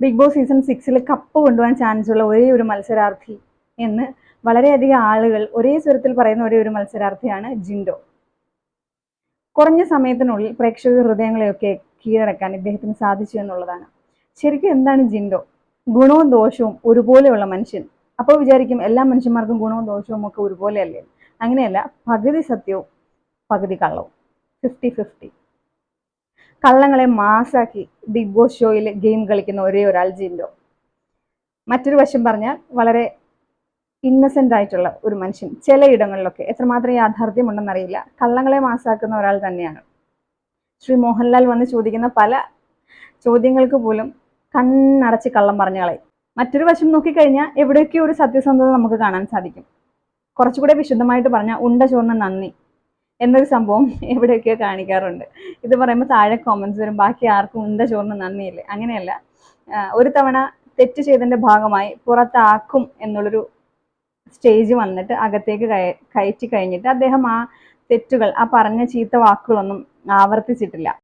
Big Boss season സിക്സിൽ cup കൊണ്ടുപോകാൻ chance ഉള്ള ഒരേ ഒരു മത്സരാർത്ഥി എന്ന് വളരെയധികം ആളുകൾ ഒരേ സ്വരത്തിൽ പറയുന്ന ഒരേ ഒരു മത്സരാർത്ഥിയാണ് ജിൻഡോ. കുറഞ്ഞ സമയത്തിനുള്ളിൽ പ്രേക്ഷക ഹൃദയങ്ങളെയൊക്കെ കീഴടക്കാൻ ഇദ്ദേഹത്തിന് സാധിച്ചു എന്നുള്ളതാണ്. ശരിക്കും എന്താണ് ജിൻഡോ? ഗുണവും ദോഷവും ഒരുപോലെയുള്ള മനുഷ്യൻ. അപ്പോൾ വിചാരിക്കും എല്ലാ മനുഷ്യന്മാർക്കും ഗുണവും ദോഷവും ഒക്കെ ഒരുപോലെയല്ലേ? അങ്ങനെയല്ല പകുതി സത്യവും പകുതി കള്ളവും. ഫിഫ്റ്റി ഫിഫ്റ്റി കള്ളങ്ങളെ മാസാക്കി ബിഗ് ബോസ് ഷോയിൽ ഗെയിം കളിക്കുന്ന ഒരേ ഒരാൾ ജിൻഡോ. മറ്റൊരു വശം പറഞ്ഞാൽ വളരെ ഇന്നസെന്റ് ആയിട്ടുള്ള ഒരു മനുഷ്യൻ. ചിലയിടങ്ങളിലൊക്കെ എത്രമാത്രം യാഥാർത്ഥ്യമുണ്ടെന്നറിയില്ല. കള്ളങ്ങളെ മാസാക്കുന്ന ഒരാൾ തന്നെയാണ്. ശ്രീ മോഹൻലാൽ വന്ന് ചോദിക്കുന്ന പല ചോദ്യങ്ങൾക്ക് പോലും കണ്ണടച്ച് കള്ളം പറഞ്ഞു കളയും മറ്റൊരു വശം നോക്കിക്കഴിഞ്ഞാൽ എവിടെയൊക്കെ ഒരു സത്യസന്ധത നമുക്ക് കാണാൻ സാധിക്കും. കുറച്ചുകൂടെ വിശദമായിട്ട് പറഞ്ഞാൽ ഉണ്ട ചോർന്ന നന്ദി. എന്നൊരു സംഭവം എവിടെയൊക്കെയോ കാണിക്കാറുണ്ട്. ഇത് പറയുമ്പോൾ താഴെ കോമൻസ് വരും. ബാക്കി ആർക്കും ഉണ്ട ചോറിന് നന്ദിയില്ലേ? അങ്ങനെയല്ല. ഒരു തവണ തെറ്റ് ചെയ്തതിന്റെ ഭാഗമായി പുറത്താക്കും എന്നുള്ളൊരു സ്റ്റേജ് വന്നിട്ട് അകത്തേക്ക് കയറ്റി കഴിഞ്ഞിട്ട് അദ്ദേഹം ആ തെറ്റുകൾ ആ പറഞ്ഞ ചീത്ത വാക്കുകളൊന്നും ആവർത്തിച്ചിട്ടില്ല.